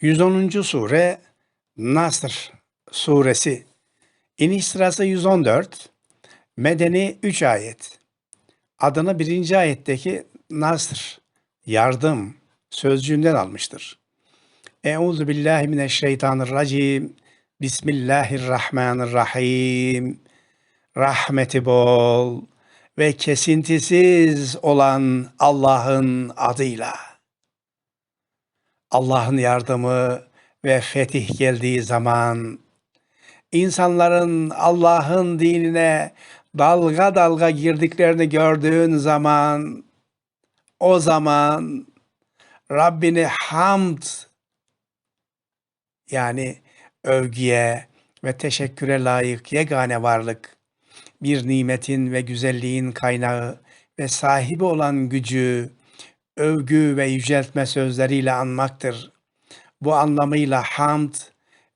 110. sure Nasr suresi. İniş sırası 114. Medeni 3 ayet. Adını birinci ayetteki Nasr, yardım sözcüğünden almıştır. Euzu billahi mineşşeytanirracim. Bismillahirrahmanirrahim. Rahmeti bol ve kesintisiz olan Allah'ın adıyla. Allah'ın yardımı ve fetih geldiği zaman insanların Allah'ın dinine dalga dalga girdiklerini gördüğün zaman o zaman Rabbini hamd yani övgüye ve teşekküre layık yegane varlık, bir nimetin ve güzelliğin kaynağı ve sahibi olan gücü, övgü ve yüceltme sözleriyle anmaktır. Bu anlamıyla hamd,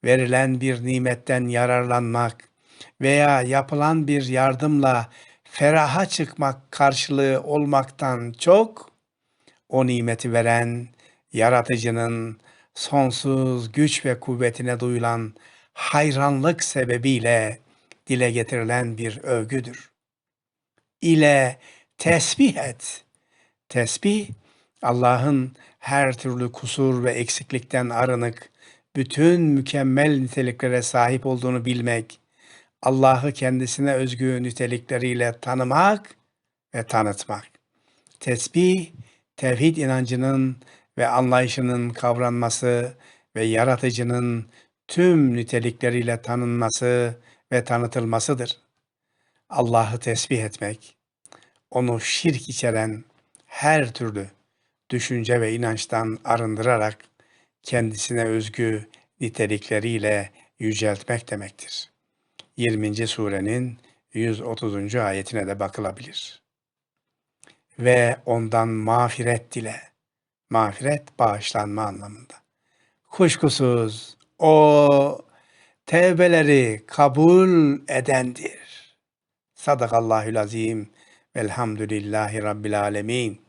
verilen bir nimetten yararlanmak veya yapılan bir yardımla feraha çıkmak karşılığı olmaktan çok, o nimeti veren yaratıcının sonsuz güç ve kuvvetine duyulan hayranlık sebebiyle dile getirilen bir övgüdür. İle tesbih et. Tesbih, Allah'ın her türlü kusur ve eksiklikten arınık, bütün mükemmel niteliklere sahip olduğunu bilmek, Allah'ı kendisine özgü nitelikleriyle tanımak ve tanıtmak. Tesbih, tevhid inancının ve anlayışının kavranması ve yaratıcının tüm nitelikleriyle tanınması ve tanıtılmasıdır. Allah'ı tesbih etmek, onu şirk içeren her türlü düşünce ve inançtan arındırarak kendisine özgü nitelikleriyle yüceltmek demektir. 20. surenin 130. ayetine de bakılabilir. Ve ondan mağfiret dile. Mağfiret bağışlanma anlamında. Kuşkusuz o tevbeleri kabul edendir. Sadakallahül azim. Velhamdülillahi Rabbil alemin.